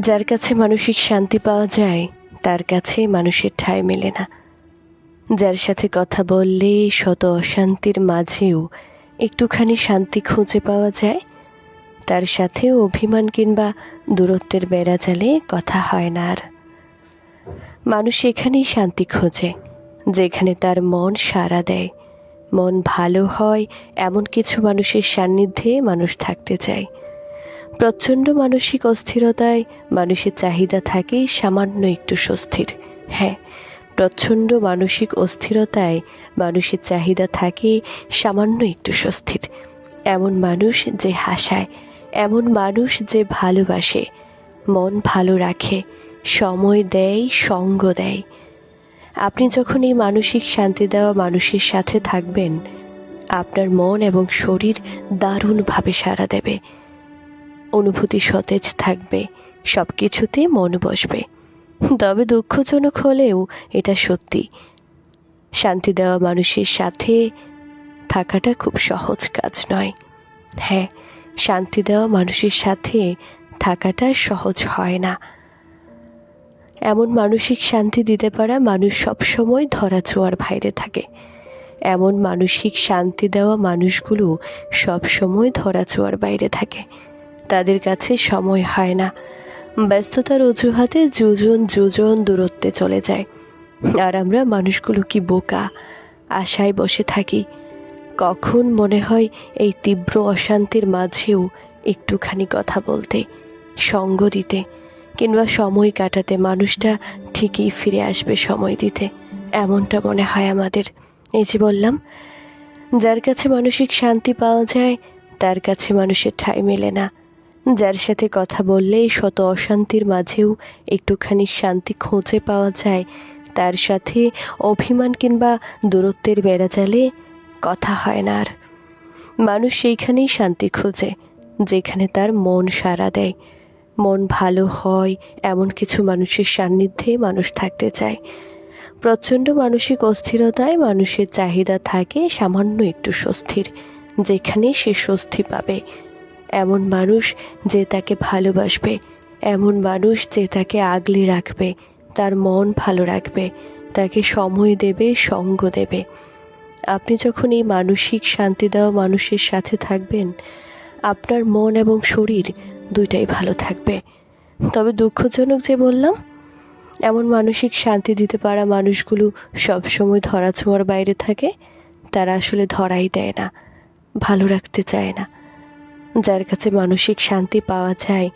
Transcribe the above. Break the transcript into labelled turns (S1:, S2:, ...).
S1: যার কাছে মানসিক শান্তি পাওয়া যায়, তার কাছে মানুষের ঠাঁই মেলে না। যার সাথে কথা বললে শত অশান্তির মাঝেও একটুখানি শান্তি খুঁজে পাওয়া যায়, তার সাথে অভিমান কিংবা দূরত্বের বেড়া জালে কথা হয় না আর। মানুষ এখানেই শান্তি খোঁজে, যেখানে তার মন সাড়া দেয়। মন ভালো হয় এমন কিছু মানুষের সান্নিধ্যে মানুষ থাকতে চায়। প্রচণ্ড মানসিক অস্থিরতায় মানুষের চাহিদা থাকে সামান্য একটু স্বস্তির। হ্যাঁ প্রচণ্ড মানসিক অস্থিরতায় মানুষের চাহিদা থাকে সামান্য একটু স্বস্তির। এমন মানুষ যে হাসায়, এমন মানুষ যে ভালোবাসে, মন ভালো রাখে, সময় দেয়, সঙ্গ দেয়। আপনি যখন এই মানসিক শান্তি দেওয়া মানুষের সাথে থাকবেন, আপনার মন এবং শরীর দারুণভাবে সাড়া দেবে। অনুভূতি সতেজ থাকবে সব কিছুতে মন বসবে। তবে দুঃখজনক হলেও এটা সত্যি। শান্তি দেওয়া মানুষের সাথে থাকাটা খুব সহজ কাজ নয়। হ্যাঁ শান্তি দেওয়া মানুষের সাথে থাকাটা সহজ হয় না। এমন মানসিক শান্তি দিতে পারা মানুষ সবসময় ধরা ছোঁয়ার বাইরে থাকে। এমন মানসিক শান্তি দেওয়া মানুষগুলো সবসময় ধরা ছোঁয়ার বাইরে থাকে। তাদের কাছে সময় হয় না। ব্যস্ততার অজুহাতে যোজন যোজন দূরত্বে চলে যায়। আর আমরা মানুষগুলো কি বোকা? আশায় বসে থাকি। কখন মনে হয় এই তীব্র অশান্তির মাঝেও একটুখানি কথা বলতে, সঙ্গ দিতে, কিংবা সময় কাটাতে মানুষটা ঠিকই ফিরে আসবে সময় দিতে, এমনটা মনে হয় আমাদের। এই যে বললাম, যার কাছে মানসিক শান্তি পাওয়া যায়, তার কাছে মানুষের ঠাঁই মেলে না। যার সাথে কথা বললে শত অশান্তির মাঝেও একটুখানি শান্তি খুঁজে পাওয়া যায়। তার সাথে অভিমান কিংবা দূরত্বের বেড়াজালে কথা হয় না আর। মানুষ সেইখানেই শান্তি খোঁজে, যেখানে তার মন সাড়া দেয়। মন ভালো হয় এমন কিছু মানুষের সান্নিধ্যে মানুষ থাকতে চায়। প্রচণ্ড মানসিক অস্থিরতায় মানুষের চাহিদা থাকে সামান্য একটু স্বস্তির, যেখানে সে স্বস্তি পাবে। এমন মানুষ যে তাকে ভালোবাসবে, এমন মানুষ যে তাকে আগলে রাখবে, তার মন ভালো রাখবে, তাকে সময় দেবে, সঙ্গ দেবে। আপনি যখন এই মানসিক শান্তি দেওয়া মানুষের সাথে থাকবেন, আপনার মন এবং শরীর দুইটাই ভালো থাকবে। তবে দুঃখজনক যে বললাম, এমন মানসিক শান্তি দিতে পারা মানুষগুলো সবসময় ধরা ছোঁয়ার বাইরে থাকে, তারা আসলে ধরাই দেয় না, ভালো রাখতে চায় না। যার কাছে মানসিক শান্তি পাওয়া যায়।